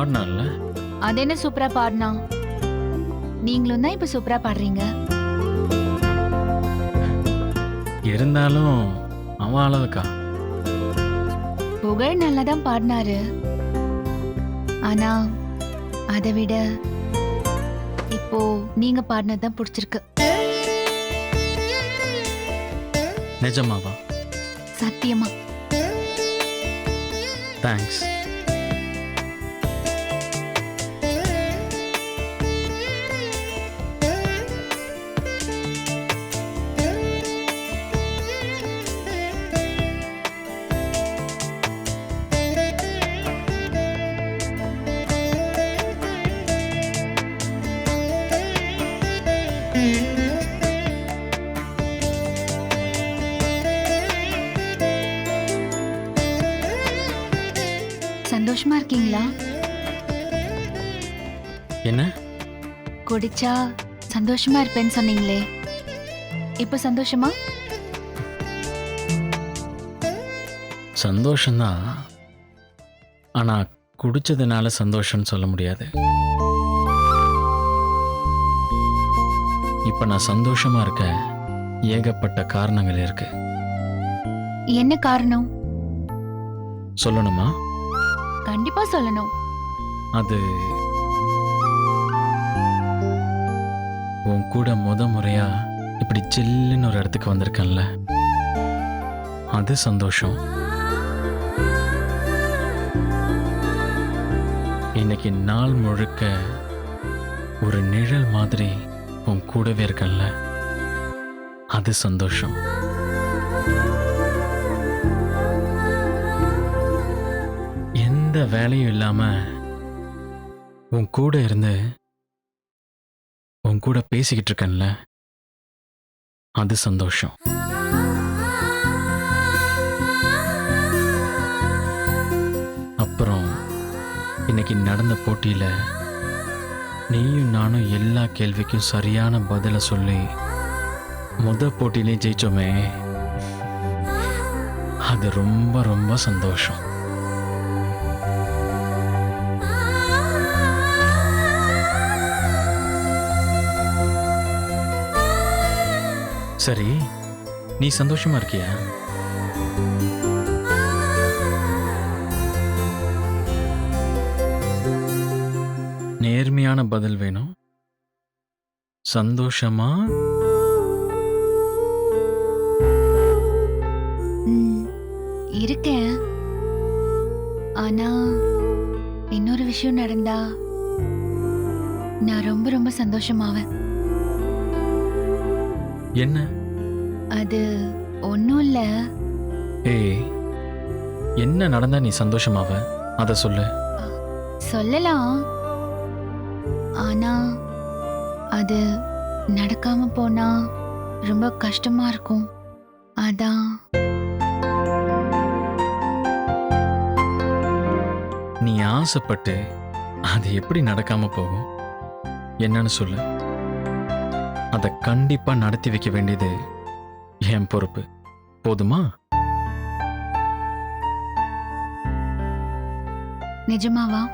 பாடினான்ல? அது என்ன சூப்பரா பாடினா? நீங்களும் தான் இப்ப சூப்பரா பாடுறீங்க. இருந்தாலும் அவன் அளவுக்கா புகழ் நல்லா தான் பாடினாரு. ஆனா அதை விட இப்போ நீங்க பாடினது தான் பிடிச்சிருக்கு. நிஜமாவா? சத்தியமா. தேங்க்ஸ் சந்தோஷமா இருக்கீங்களா? என்ன? குடிச்சா சந்தோஷமா இருப்பேன்னு சொன்னீங்களே. இப்போ சந்தோஷமா? சந்தோஷம்தான் ஆனா குடிச்சதுனால சந்தோஷம்னு சொல்ல முடியாது. இப்ப நான் சந்தோஷமா இருக்க ஏகப்பட்ட காரணங்கள் இருக்கு. என்ன காரணம்? சொல்லணுமா? கண்டிப்பா சொல்லணும். அது உன் கூட முத முறையா இப்படி சில்லுன்னு ஒரு இடத்துக்கு வந்திருக்கேன்ல. அது சந்தோஷம். இன்னைக்கு நாள் முழுக்க ஒரு நிழல் மாதிரி உன் கூடவே இருக்கல்ல அது சந்தோஷம். எந்த வேலையும் இல்லாம உன் கூட இருந்து உன் கூட பேசிக்கிட்டு இருக்கேன்ல அது சந்தோஷம். அப்புறம் இன்னைக்கு நடந்த போட்டியில நீயும் நானும் எல்லா கேள்விக்கும் சரியான பதிலை சொல்லி முத போட்டியிலே ஜெயிச்சோமே அது ரொம்ப ரொம்ப சந்தோஷம். சரி நீ சந்தோஷமா இருக்கியா? நேர்மையான பதில் வேணும். சந்தோஷமா? ம், இருக்கேன். ஆனா இன்னொரு விஷயம் நடந்தா நான் ரொம்ப ரொம்ப சந்தோஷமாவேன். என்ன? அது ஒன்றும் இல்லை. ஏய் என்ன நடந்தா நீ சந்தோஷமாவ? அத சொல்லு. சொல்லலாம். ஆனா அது நடக்காம போனா ரொம்ப கஷ்டமா இருக்கும். அதான். நீ ஆசைப்பட்டு அது எப்படி நடக்காம போகும்? என்னன்னு சொல்லு. அதை கண்டிப்பா நடத்தி வைக்க வேண்டியது என் பொறுப்பு. போதுமா? நிஜமாவா?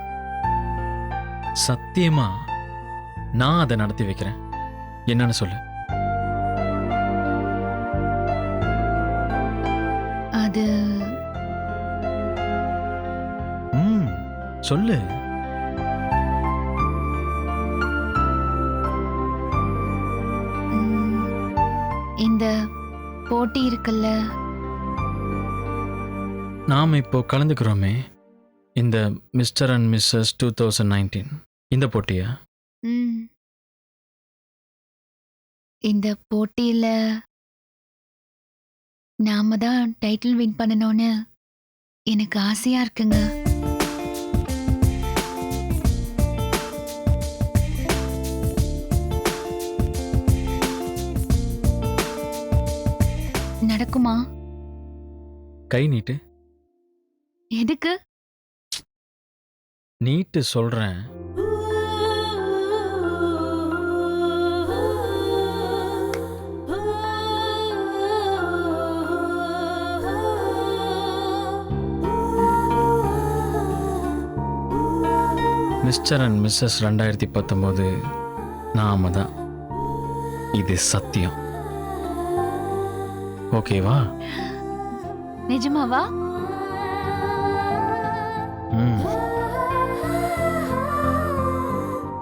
சத்தியமா நான் அதை நடத்தி வைக்கிறேன். என்னன்னு சொல்லு. அது ம் சொல்லு. போட்டி இருக்குல்ல? நாம் இப்போ கலந்துக்கிறோமே இந்த mister and missus two thousand nineteen. இந்த போட்டியா? ம். இந்த போட்டியில நாம தான் டைட்டில் வின் பண்ணணும்னு எனக்கு ஆசையா இருக்குங்க. நடக்குமா கை நீட்டு. எதுக்கு? நீட்டு சொல்றேன். மிஸ்டர் அண்ட் மிஸ்ஸஸ் ரெண்டாயிரத்தி பத்தொம்போது நாம தான். இது சத்தியம். ஓகேவா? நிஜமாவா? ம்.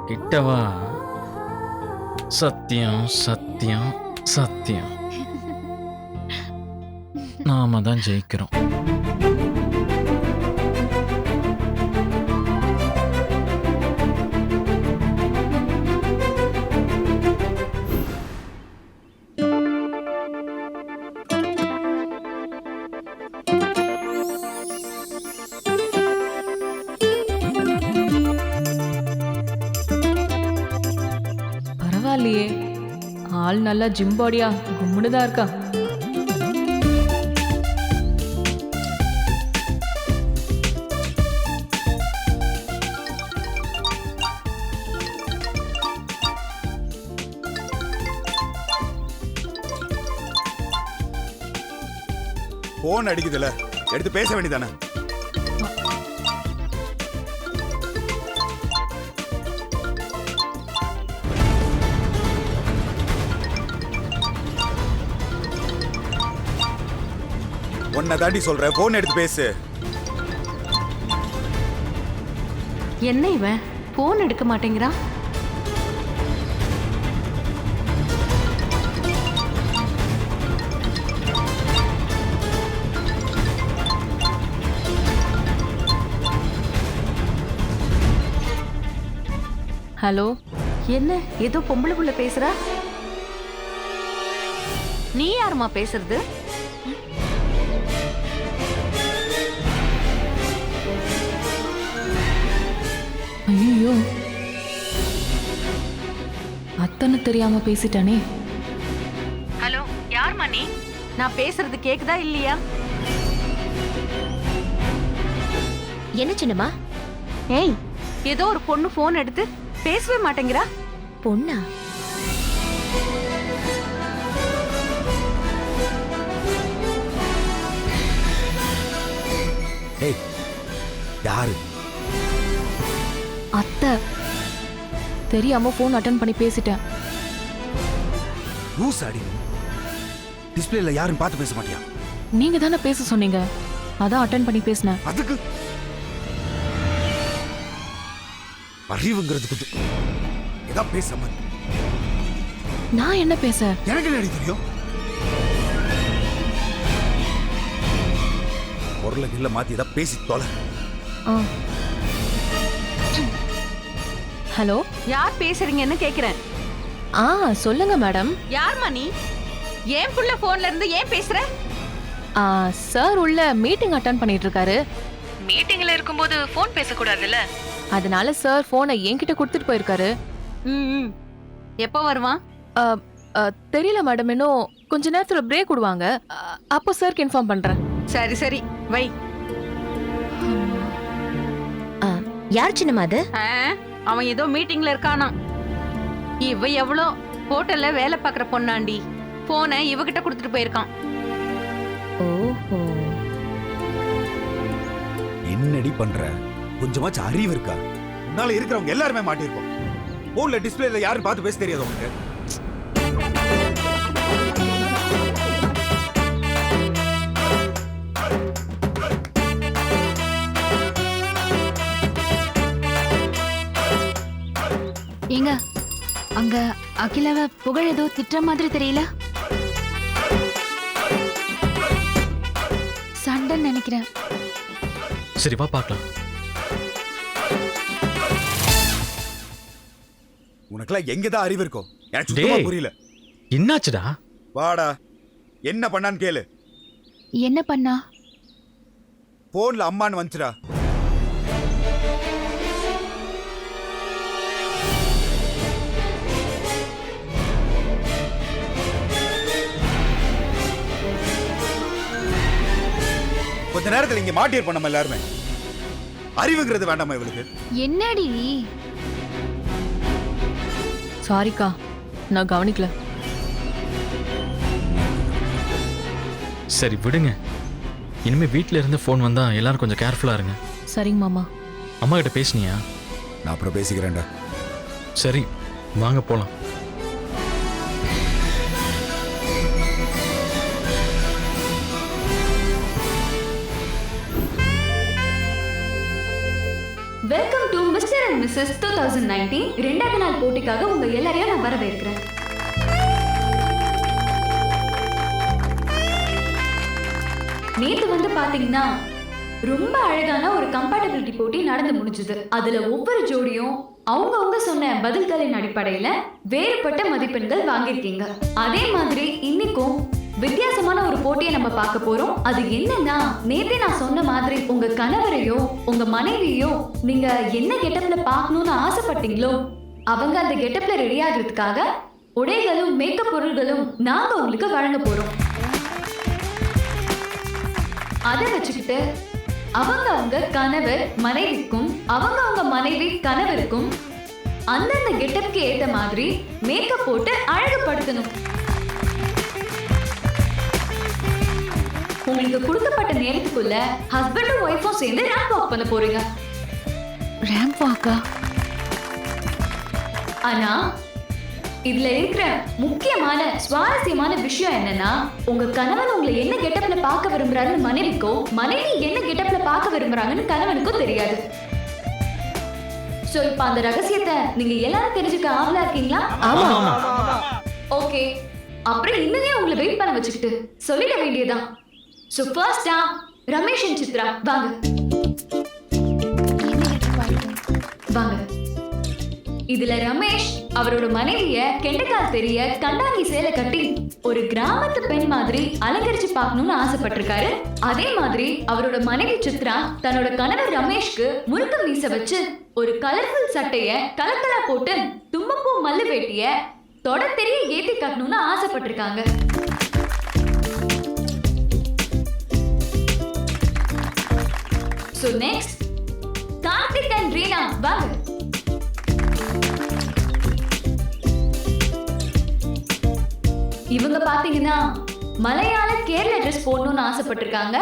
கிட்டவா? சத்தியம் சத்தியம் சத்தியம். நாம தான் ஜெயிக்கிறோம். நல்லா ஜிம் பாடியா கும்முன்னு தான் இருக்கா? போன் அடிக்குதுல. எடுத்து பேச வேண்டியதானே உன்னை தாண்டி சொல்றேன். போன் எடுத்து பேசு. என்ன இவன்? போன் எடுக்க மாட்டேங்கிறான் ஹலோ என்ன? ஏதோ பொம்பளை புள்ள பேசுற? நீ யாரும்மா பேசுறது? ஐயோ. அத்தனை தெரியாம பேசிட்டானே. ஹலோ யாரும்மா நீ நான் பேசுறது கேக்குதா இல்லையா? என்ன சின்னம்மா? ஏய் ஏதோ ஒரு பொண்ணு போன் எடுத்து பேசவே மாட்டேங்கிறா. பொண்ணா? ஏய் யாரு? தெரியாம ஃபோன் அட்டன் பண்ணி பேசிட்டேன். லூஸ் அடி. டிஸ்பிளேல யாரும் பார்த்து பேச மாட்டியா? நீங்க தானே பேச சொன்னீங்க. அதான் அட்டன் பண்ணி பேசினேன். அதுக்கு? அறிவுங்கிறதுக்கு இது. ஏதா பேச நான் என்ன பேச? எனக்கு என்ன தெரியும்? பொருளை கில்ல மாத்தி ஏதா பேசி தொலை. ஆ. ஹலோ? யார் பேசுறீங்கன்னு கேக்குறேன். ஆ சொல்லுங்க மேடம். யாரும்மா நீ ஏன் புள்ள போன்ல இருந்து ஏன் பேசுற? ஆ, சார் உள்ள மீட்டிங் அட்டன் பண்ணிட்டு இருக்காரு மீட்டிங்ல இருக்கும்போது போன் பேசக்கூடாதுல்ல? அதனால சார் போனை என்கிட்ட கொடுத்துட்டு போயிருக்காரு. ம் ம். எப்போ வருவான்? தெரியல மேடம் இன்னும் கொஞ்ச நேரத்துல பிரேக் விடுவாங்க. ஆ, அப்போ சார்க்கு இன்ஃபார்ம் பண்றேன். சரி சரி. வை. ஆ, யார் சின்னம்மா அது? ஆ, அவன் ஏதோ மீட்டிங்ல இருக்கானா இவ எவ்வளோ ஹோட்டல்ல வேலை பார்க்குற பொண்ணாண்டி. போனை இவகிட்ட கொடுத்துட்டு போயிருக்கான். ஓஹோ. என்னடி பண்ற? கொஞ்சமாச்சும் அறிவு இருக்கா? உன்னால இருக்கிறவங்க எல்லாருமே மாட்டிருக்கோம் போன்ல டிஸ்பிளேல யாரும் பார்த்து பேச தெரியாது உனக்கு. அங்க அகிலாவ புகழ் ஏதோ திட்டுற மாதிரி தெரியல. சண்டைன்னு நினைக்கிறேன். சரி வா பார்க்கலாம். உனக்கெல்லாம் எங்கதான் அறிவு இருக்கும் எனக்கு சுத்தமா டேய். புரியல. என்னாச்சுடா? வாடா என்ன பண்ணான்னு கேளு. என்ன பண்ணா? போன்ல அம்மான்னு வந்துச்சுடா. கொஞ்ச நேரத்துல இங்க மாட்டியிருப்போம் நம்ம எல்லாருமே. அறிவுங்கிறது வேண்டாமா இவளுக்கு? என்னடி? சாரிக்கா நான் கவனிக்கல. சரி விடுங்க. இனிமே வீட்டில் இருந்து ஃபோன் வந்தா எல்லாரும் கொஞ்சம் கேர்ஃபுல்லாக இருங்க. சரிங்க மாமா. அம்மா கிட்ட பேசுனியா? நான் அப்புறம் பேசிக்கிறேன்டா. சரி வாங்க போலாம். மிஸ்ஸஸ் டூ தௌசண்ட் நைன்டீன் ரெண்டாவது நாள் போட்டிக்காக உங்க எல்லாரையும் நான் வரவேற்கிறேன். நேத்து வந்து பாத்தீங்கன்னா ரொம்ப அழகான ஒரு கம்பேட்டபிலிட்டி போட்டி நடந்து முடிஞ்சது. அதுல ஒவ்வொரு ஜோடியும் அவங்கவுங்க சொன்ன பதில்களின் அடிப்படையில வேறுபட்ட மதிப்பெண்கள் வாங்கியிருக்கீங்க. அதே மாதிரி இன்னைக்கும் வித்தியாசமான ஒரு போட்டியை நம்ம பார்க்க போறோம். அது என்னன்னா நேத்தே நான் சொன்ன மாதிரி உங்க கணவரையோ உங்க மனைவியோ நீங்க என்ன கெட்டப்ல பார்க்கணும்னு ஆசைப்பட்டீங்களோ அவங்க அந்த கெட்டப்ல ரெடி ஆகிறதுக்காக உடைகளும் மேக்கப் பொருள்களும் நாங்க உங்களுக்கு வழங்க போறோம். அதை வச்சுக்கிட்டு அவங்க அவங்க கணவர் மனைவிக்கும் அவங்க அவங்க மனைவி கணவருக்கும் அந்தந்த கெட்டப்க்கு ஏத்த மாதிரி மேக்கப் போட்டு அழகுபடுத்தணும். உங்களுக்கு கொடுக்கப்பட்ட நேரத்துக்குள்ள ஹஸ்பண்டும் ஒய்ஃபும் சேர்ந்து ரேம்ப் வாக் பண்ண போறீங்க. ரேம்ப் வாக்கா ஆனா இதுல இருக்கிற முக்கியமான சுவாரஸ்யமான விஷயம் என்னன்னா உங்க கணவன் உங்களை என்ன கெட்டப்ல பார்க்க விரும்புறாருன்னு மனைவிக்கோ மனைவி என்ன கெட்டப்ல பார்க்க விரும்புறாங்கன்னு கணவனுக்கும் தெரியாது. சோ இப்ப அந்த ரகசியத்தை நீங்க எல்லாரும் தெரிஞ்சுக்க ஆவலா இருக்கீங்களா? ஆமா. ஓகே அப்புறம் இன்னமே உங்களை வெயிட் பண்ண வச்சுக்கிட்டு சொல்லிட வேண்டியதுதான். சோ ஃபர்ஸ்டா ரமேஷ் அண்ட் சித்ரா வாங்க. வாங்க. இதுல ரமேஷ் அவரோட மனைவிய கெண்டக்கால் தெரிய கண்டாங்கி சேலை கட்டி ஒரு கிராமத்து பெண் மாதிரி அலங்கரிச்சு பார்க்கணும்னு ஆசைப்பட்டிருக்காரு. அதே மாதிரி அவரோட மனைவி சித்ரா தன்னோட கணவர் ரமேஷ்க்கு முழுக்க மீச வச்சு ஒரு கலர்ஃபுல் சட்டைய கலக்கலா போட்டு தும்பப்பூ மல்லு வேட்டிய தொட தெரிய ஏத்தி கட்டணும்னு ஆசைப்பட்டிருக்காங்க. So next Karthik and Reena வாங்க. இவங்க பாத்தீங்கன்னா மலையாள கேரள ட்ரெஸ் போடணும்னு ஆசைப்பட்டிருக்காங்க.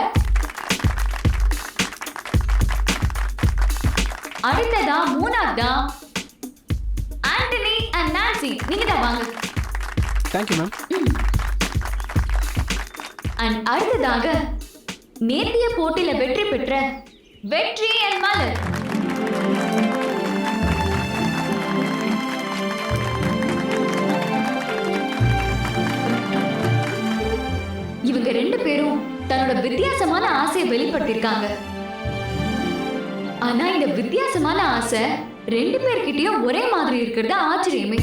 அடுத்ததா மூணாவதா ஆண்டனி அண்ட் நான்சி. நீங்க தான் வாங்க. தேங்க்யூ மேம் அண்ட் அடுத்ததாக நேத்திய போட்டியில வெற்றி பெற்ற வெற்றி என் மலர். இவங்க ரெண்டு பேரும் தன்னோட வித்தியாசமான ஆசையை வெளிப்படுத்தியிருக்காங்க ஆனா இந்த வித்தியாசமான ஆசை ரெண்டு பேர்கிட்டயும் ஒரே மாதிரி இருக்கிறது ஆச்சரியமே.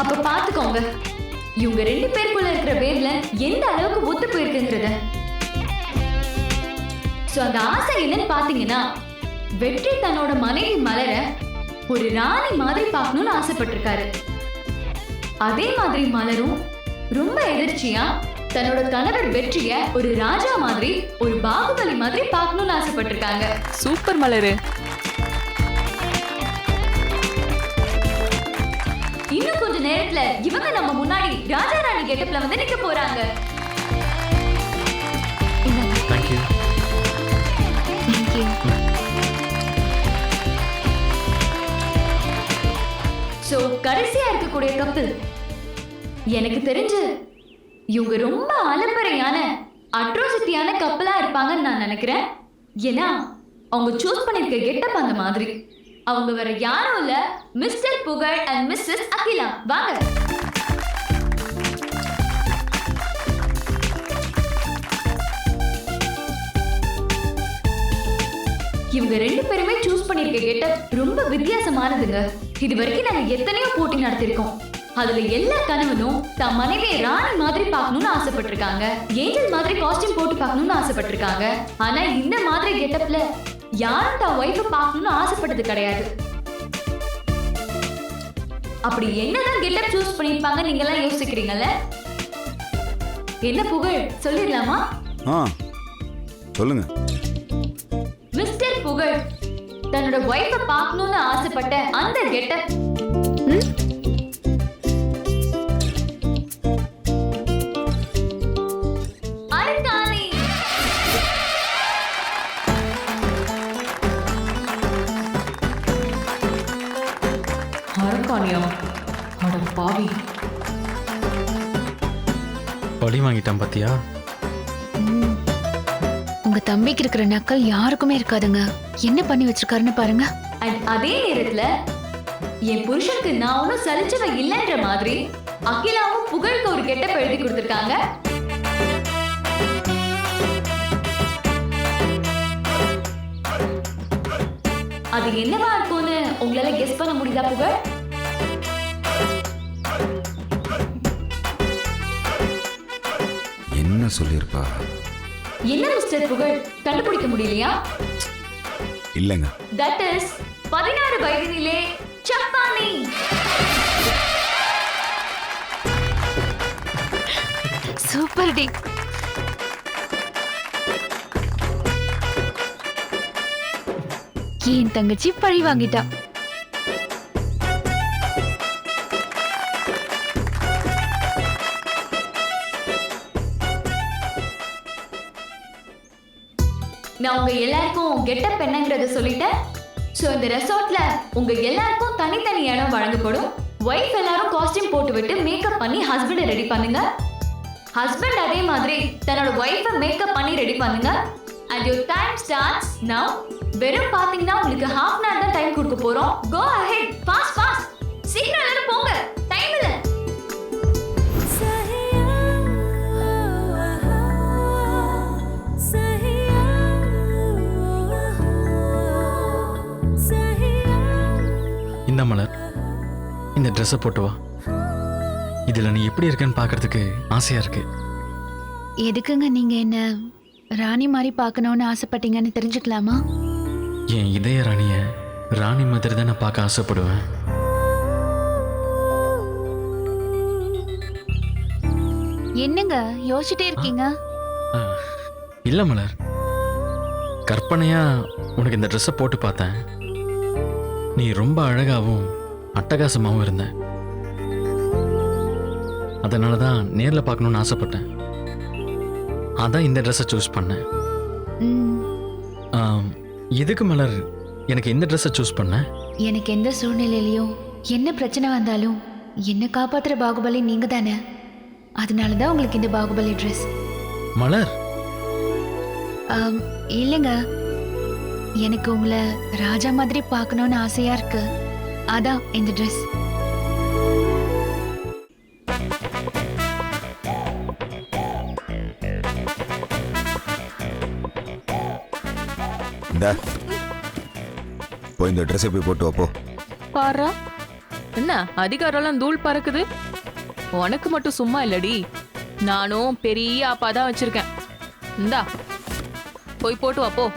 அப்ப பாத்துக்கோங்க. இவங்க ரெண்டு பேருக்குள்ள இருக்கிற வேவ்ல எந்த அளவுக்கு ஒத்து போயிருக்குங்கிறத. சோ அந்த ஆசை என்னன்னு பாத்தீங்கன்னா வெற்றி தன்னோட மனைவி மலர ஒரு ராணி மாதிரி பார்க்கணும்னு ஆசைப்பட்டிருக்காரு. அதே மாதிரி மலரும் ரொம்ப எதிர்ச்சியா தன்னோட கணவர் வெற்றிய ஒரு ராஜா மாதிரி ஒரு பாகுபலி மாதிரி பார்க்கணும்னு ஆசைப்பட்டிருக்காங்க. சூப்பர் மலரு. நேரத்துல இவங்க நம்ம முன்னாடி ராஜா ராணி கெட்டப்ல வந்து நிக்க போறாங்க. தேங்க்யூ தேங்க்யூ சோ கடைசியா இருக்கக்கூடிய கப்பல் எனக்கு தெரிஞ்சு இவங்க ரொம்ப அலப்பறையான அட்ரோசிட்டியான கப்பலா இருப்பாங்கன்னு நான் நினைக்கிறேன். ஏன்னா அவங்க சூஸ் பண்ணிருக்க கெட்டப் அந்த மாதிரி. அவங்க வேற யாரும் இல்ல. மிஸ்டர் புகழ் அண்ட் மிஸ்ஸஸ் அகிலா. வாங்க. இவங்க ரெண்டு பேருமே சூஸ் பண்ணிருக்க கெட்டப் ரொம்ப வித்தியாசமானதுங்க. இது வரைக்கும் நாங்க எத்தனையோ போட்டி நடத்திருக்கோம். அதுல எல்லா கணவனும் தம் மனைவியை ராணி மாதிரி பார்க்கணும்னு ஆசைப்பட்டிருக்காங்க. ஏஞ்சல் மாதிரி காஸ்டியூம் போட்டு பார்க்கணும்னு ஆசைப்பட்டிருக்காங்க. ஆனா இந்த மாதிரி கெட்டப்ல யாரும் தான் ஒய்ஃபை பார்க்கணும்னு ஆசைப்பட்டது கிடையாது. அப்படி என்னதான் கெட்டப் சூஸ் பண்ணிருப்பாங்க நீங்க எல்லாம் யோசிக்கிறீங்கல்ல? என்ன புகழ்? சொல்லிடலாமா? ஆ சொல்லுங்க. மிஸ்டர் புகழ் தன்னோட ஒய்ஃபை பார்க்கணும்னு ஆசைப்பட்ட அந்த கெட்டப் அட பாவி. பழி வாங்கிட்டான் பாத்தியா. உங்க தம்பிக்கு இருக்கிற நக்கல் யாருக்குமே இருக்காதுங்க. என்ன பண்ணி வச்சிருக்காருன்னு பாருங்க. அண்ட் அதே நேரத்துல என் புருஷனுக்கு நான் ஒன்றும் சலிச்சவ இல்லைன்ற மாதிரி அகிலாவும் புகழுக்கு ஒரு கெட்ட எழுதி கொடுத்துருக்காங்க. அது என்னவா இருக்கும்னு உங்களால கெஸ் பண்ண முடியுதா புகழ்? என்ன சொல்லியிருப்பா. என்ன மிஸ்டர் புகழ்? கண்டுபிடிக்க முடியலையா? இல்லைங்க. தட் இஸ் பதினாறு வயதினிலே சப்பானி. சூப்பர் டி என் தங்கச்சி பழி வாங்கிட்டா? நான் உங்க எல்லாருக்கும் கெட்டப் என்னங்கறத சொல்லிட்டேன் ஸோ இந்த ரெசார்ட்ல உங்க எல்லாருக்கும் தனித்தனி இடம் வழங்கப்படும். ஒய்ஃப் எல்லாரும் காஸ்டியூம் போட்டு விட்டு மேக்கப் பண்ணி ஹஸ்பண்டை ரெடி பண்ணுங்க. ஹஸ்பண்ட் அதே மாதிரி தன்னோட ஒய்ஃபை மேக்கப் பண்ணி ரெடி பண்ணுங்க. And your time starts now வெறும் பாத்தீங்கன்னா உங்களுக்கு ஹாஃப் அன் ஹவர் தான் டைம் கொடுக்க போறோம். கோ அஹெட் ஃபாஸ்ட் ஃபாஸ்ட் சீக்கிரம் எல்லாரும் போங்க. இந்த மலர். இந்த ட்ரெஸ்ஸை போட்டு வா. இதில் நீ எப்படி இருக்கேன்னு பார்க்கறதுக்கு ஆசையாக இருக்கு. எதுக்குங்க நீங்க என்ன ராணி மாதிரி பார்க்கணும்னு ஆசைப்பட்டீங்கன்னு தெரிஞ்சுக்கலாமா? என் இதய ராணியை ராணி மாதிரி தான் பார்க்க ஆசைப்படுவேன். என்னங்க? யோசிச்சுட்டே இருக்கீங்க? இல்லை மலர். கற்பனையா உனக்கு இந்த ட்ரெஸ்ஸை போட்டு பார்த்தேன். நீ ரொம்ப அழகாகவும் அட்டகாசமாகவும் இருந்த. அதனால தான் நேரில் பார்க்கணுன்னு ஆசைப்பட்டேன். அதான் இந்த ட்ரெஸ்ஸை சூஸ் பண்ணேன். ஆம், எதுக்கு மலர் எனக்கு இந்த ட்ரெஸ்ஸை சூஸ் பண்ணேன் எனக்கு எந்த சூழ்நிலையிலயும் என்ன பிரச்சனை வந்தாலும் என்ன காப்பாத்துற பாகுபலி நீங்க தானே. அதனால தான் உங்களுக்கு இந்த பாகுபலி ட்ரெஸ் மலர்? இல்லைங்க. எனக்கு உங்களை ராஜா மாதிரி பார்க்கணும்னு ஆசையா இருக்கு. அதான் இந்த ட்ரெஸ் இந்த. போய் இந்த ட்ரெஸ்ஸை போய் போட்டு வாப்போ? பாரா என்ன அதிகாரம்லாம் தூள் பறக்குது? உனக்கு மட்டும் சும்மா இல்லடி. நானும் பெரிய அப்பா தான் வச்சிருக்கேன். இந்தா போய் போட்டு வா போ